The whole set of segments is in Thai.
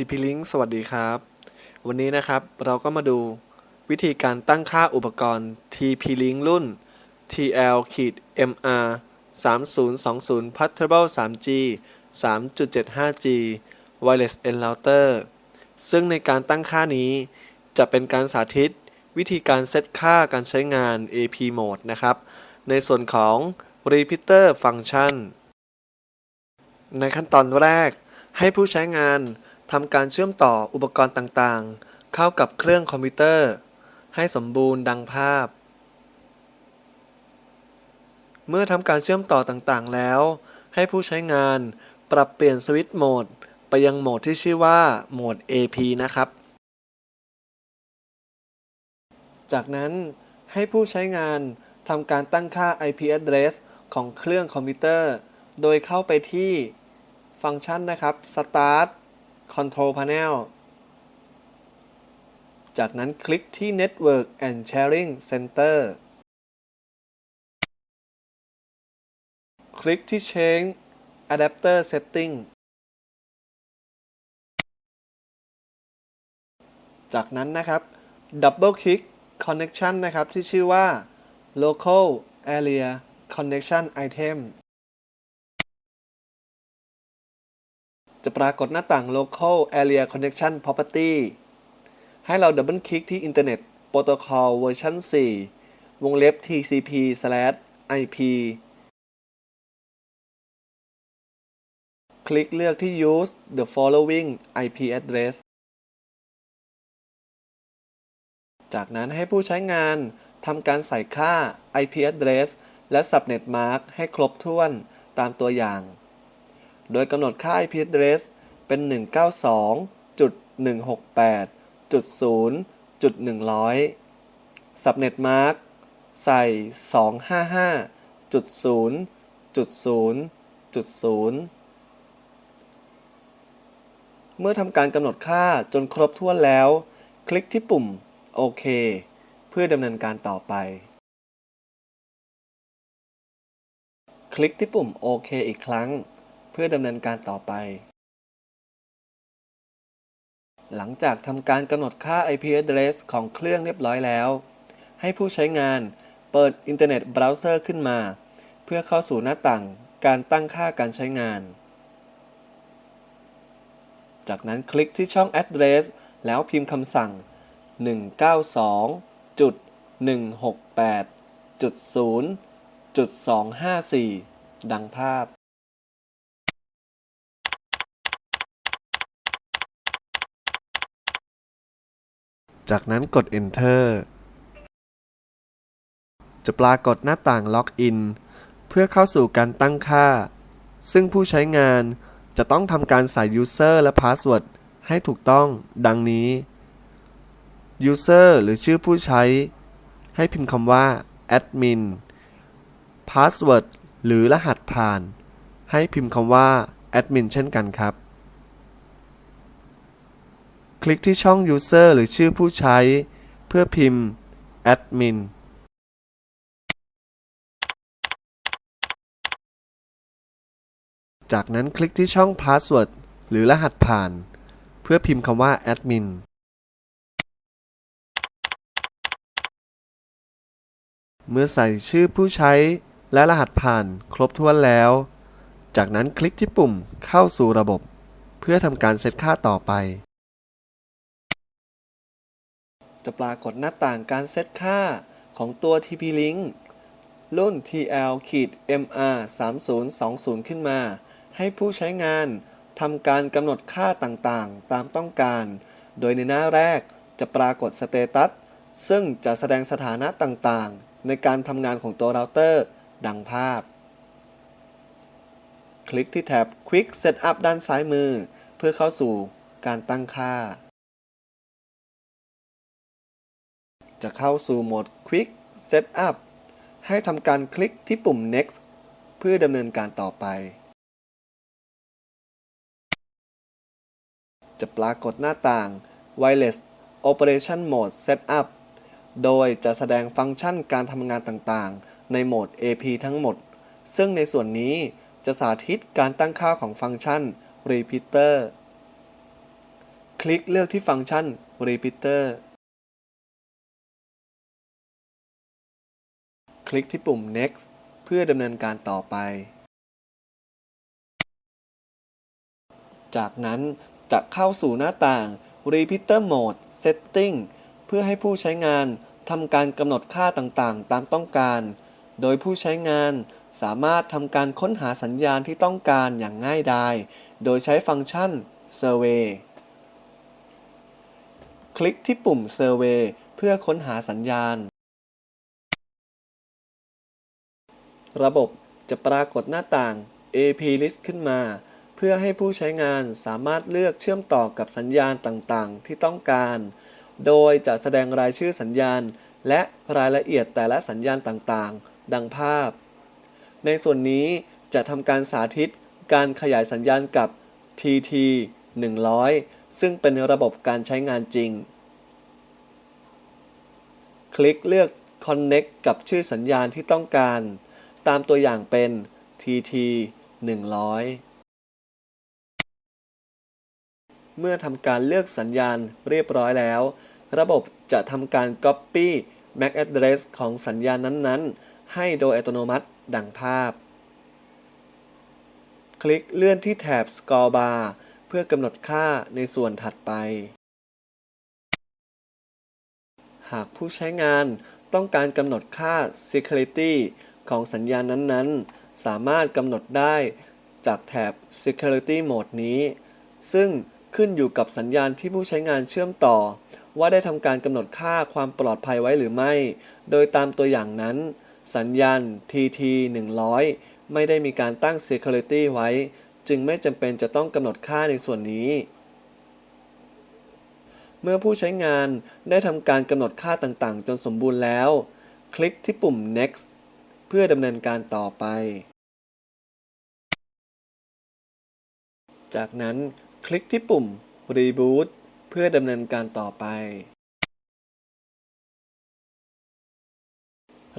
TP-Link สวัสดีครับ วันนี้นะครับเราก็มาดูวิธีการตั้งค่าอุปกรณ์ TP-Link รุ่น TL-MR 3020 Portable 3G 3.75G Wireless N Router ซึ่งในการตั้งค่านี้จะเป็นการสาธิตวิธีการเซตค่าการใช้งาน AP Mode นะครับ ในส่วนของ Repeater Function ในขั้นตอนแรกให้ผู้ใช้งาน ทำการเชื่อมต่ออุปกรณ์ต่างๆ เข้ากับเครื่องคอมพิวเตอร์ ให้สมบูรณ์ดังภาพ เมื่อทำการเชื่อมต่อต่างๆ แล้ว ให้ผู้ใช้งานปรับเปลี่ยนสวิตช์โหมด ไปยังโหมดที่ชื่อว่าโหมด AP นะครับ จากนั้นให้ผู้ใช้งานทำการตั้งค่า IP address ของเครื่องคอมพิวเตอร์ โดยเข้าไปที่ฟังก์ชันนะครับ Start Control Panel จากนั้นคลิกที่ Network and Sharing Center คลิกที่ Change Adapter Setting จากนั้นนะครับ Double Click Connection นะครับ ที่ชื่อว่า Local Area Connection Item จะปรากฏหน้าต่าง Local Area Connection Property ให้เราดับเบิลคลิกที่ Internet Protocol เวอร์ชัน4 วงเล็บ TCP/IP คลิกเลือกที่ Use the following IP address จากนั้นให้ผู้ใช้งานทำการใส่ค่า IP address และ subnet mark ให้ครบถ้วนตามตัวอย่าง โดยกำหนดค่า IP address เป็น 192.168.0.100 subnet mark ใส่ 255.0.0.0 เมื่อทำการกำหนดค่าจนครบถ้วนแล้ว คลิกที่ปุ่ม โอเค เพื่อดำเนินการต่อไป คลิกที่ปุ่มโอเคอีกครั้ง พื่อดำเนินการต่อไป หลังจากทำการกำหนดค่า IP address ของเครื่องเรียบร้อยแล้ว ให้ผู้ใช้งานเปิดอินเทอร์เน็ตเบราว์เซอร์ขึ้นมา เพื่อเข้าสู่หน้าต่างการตั้งค่าการใช้งาน จากนั้นคลิกที่ช่อง address แล้วพิมพ์คำสั่ง 192.168.0.254 ดังภาพ จากนั้นกด Enter จะปรากฏหน้าต่างล็อกอินเพื่อเข้าสู่การตั้งค่า ซึ่งผู้ใช้งานจะต้องทำการใส่ User และ Password ให้ถูกต้องดังนี้ User หรือชื่อผู้ใช้ ให้พิมพ์คำว่า admin Password หรือรหัสผ่าน ให้พิมพ์คำว่า admin เช่นกันครับ คลิกที่ช่อง User หรือชื่อผู้ใช้ เพื่อพิมพ์ admin จากนั้นคลิกที่ช่อง Password หรือรหัสผ่าน เพื่อพิมพ์คำว่า admin เมื่อใส่ชื่อผู้ใช้และรหัสผ่านครบถ้วนแล้ว จากนั้นคลิกที่ปุ่มเข้าสู่ระบบ เพื่อทำการเซตค่าต่อไป จะปรากฏหน้าต่างการเซตค่าของตัว TP-Link รุ่น TL-MR 3020 ขึ้นมา ให้ผู้ใช้งานทำการกำหนดค่าต่างๆ ตามต้องการ โดยในหน้าแรกจะปรากฏสเตตัส ซึ่งจะแสดงสถานะต่างๆ ในการทำงานของตัวเราเตอร์ ดังภาพ คลิกที่แท็บ Quick Setup ด้านซ้ายมือ เพื่อเข้าสู่การตั้งค่า จะเข้าสู่โหมด Quick Setup ให้ทำการคลิกที่ปุ่ม Next เพื่อดำเนินการต่อไป จะปรากฏหน้าต่าง Wireless Operation Mode Setup โดยจะแสดงฟังก์ชันการทำงานต่างๆ ในโหมด AP ทั้งหมด ซึ่งในส่วนนี้จะสาธิตการตั้งค่าของฟังก์ชัน Repeater คลิกเลือกที่ฟังก์ชัน Repeater คลิกที่ปุ่ม Next เพื่อดำเนินการต่อไป จากนั้นจะเข้าสู่หน้าต่าง Repeater Mode Setting เพื่อให้ผู้ใช้งานทำการกำหนดค่าต่างๆ ตามต้องการ โดยผู้ใช้งานสามารถทำการค้นหาสัญญาณที่ต้องการอย่างง่ายดาย โดยใช้ฟังก์ชัน Survey คลิกที่ปุ่ม Survey เพื่อค้นหาสัญญาณ ระบบจะปรากฏหน้าต่าง AP List ขึ้นมา เพื่อให้ผู้ใช้งานสามารถเลือกเชื่อมต่อกับสัญญาณต่างๆ ที่ต้องการ โดยจะแสดงรายชื่อสัญญาณ และรายละเอียดแต่ละสัญญาณต่างๆ ดังภาพ ในส่วนนี้จะทำการสาธิตการขยายสัญญาณกับ TT 100 ซึ่งเป็นระบบการใช้งานจริง คลิกเลือก Connect กับชื่อสัญญาณที่ต้องการ ตามตัวอย่างเป็น TT 100 เมื่อทำการเลือกสัญญาณเรียบร้อยแล้ว ระบบจะทำการ Copy MAC address ของสัญญาณนั้นๆ ให้โดยอัตโนมัติดังภาพ คลิกเลื่อนที่แถบ Scroll Bar เพื่อกำหนดค่าในส่วนถัดไป หากผู้ใช้งานต้องการกำหนดค่า Security ของสัญญาณนั้นๆ สามารถกำหนดได้จากแถบ Security Mode นี้ ซึ่งขึ้นอยู่กับสัญญาณที่ผู้ใช้งานเชื่อมต่อ ว่าได้ทำการกำหนดค่าความปลอดภัยไว้หรือไม่ โดยตามตัวอย่างนั้น สัญญาณ TT 100 ไม่ได้มีการตั้ง Security ไว้ จึงไม่จำเป็นจะต้องกำหนดค่าในส่วนนี้ เมื่อผู้ใช้งานได้ทำการกำหนดค่าต่างๆ จนสมบูรณ์แล้ว คลิกที่ปุ่ม next เพื่อดำเนินการต่อไป จากนั้นคลิกที่ปุ่ม reboot เพื่อดำเนินการต่อไป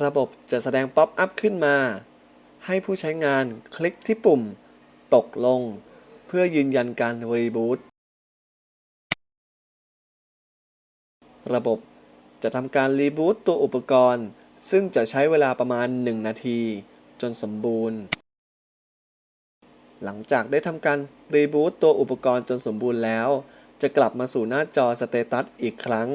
ระบบจะแสดงป๊อปอัพขึ้นมา ให้ผู้ใช้งานคลิกที่ปุ่ม ตกลง เพื่อยืนยันการรีบูตระบบจะทำการรีบูตตัวอุปกรณ์ ซึ่งจะใช้เวลาประมาณ 1 นาที จนสมบูรณ์ หลังจากได้ทำการรีบูตตัวอุปกรณ์จนสมบูรณ์แล้ว จะกลับมาสู่หน้าจอสเตตัสอีกครั้ง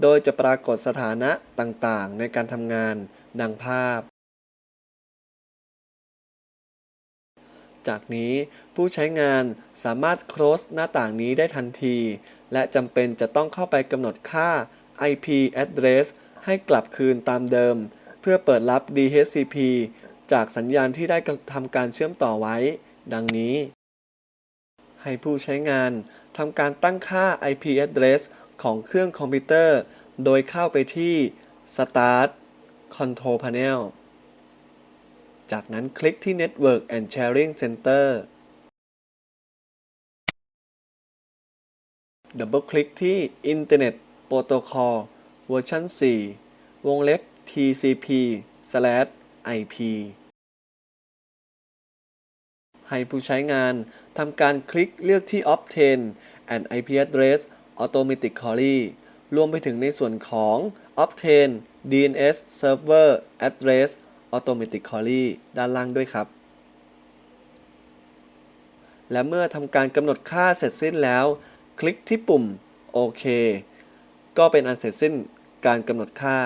โดยจะปรากฏสถานะต่างๆ ในการทำงานดังภาพ จากนี้ผู้ใช้งานสามารถ close หน้าต่างนี้ได้ทันที และจำเป็นจะต้องเข้าไปกำหนดค่า IP address ให้กลับคืนตามเดิม เพื่อเปิดรับ DHCP จากสัญญาณที่ได้ทำการเชื่อมต่อไว้ ดังนี้ ให้ผู้ใช้งานทำการตั้งค่า IP address ของเครื่องคอมพิวเตอร์ โดยเข้าไปที่ Start Control Panel จากนั้นคลิกที่ Network and Sharing Center ดับเบิลคลิกที่ Internet Protocol เวอร์ชัน4 วงเล็บ TCP/IP ให้ผู้ใช้งานทำการคลิกเลือกที่ Obtain an IP address automatically รวมไปถึงในส่วนของ Obtain DNS Server Address automatically ด้านล่างด้วยครับ และเมื่อทำการกำหนดค่าเสร็จสิ้นแล้ว คลิกที่ปุ่ม โอเค ก็เป็นอันเสร็จสิ้น การกำหนดค่า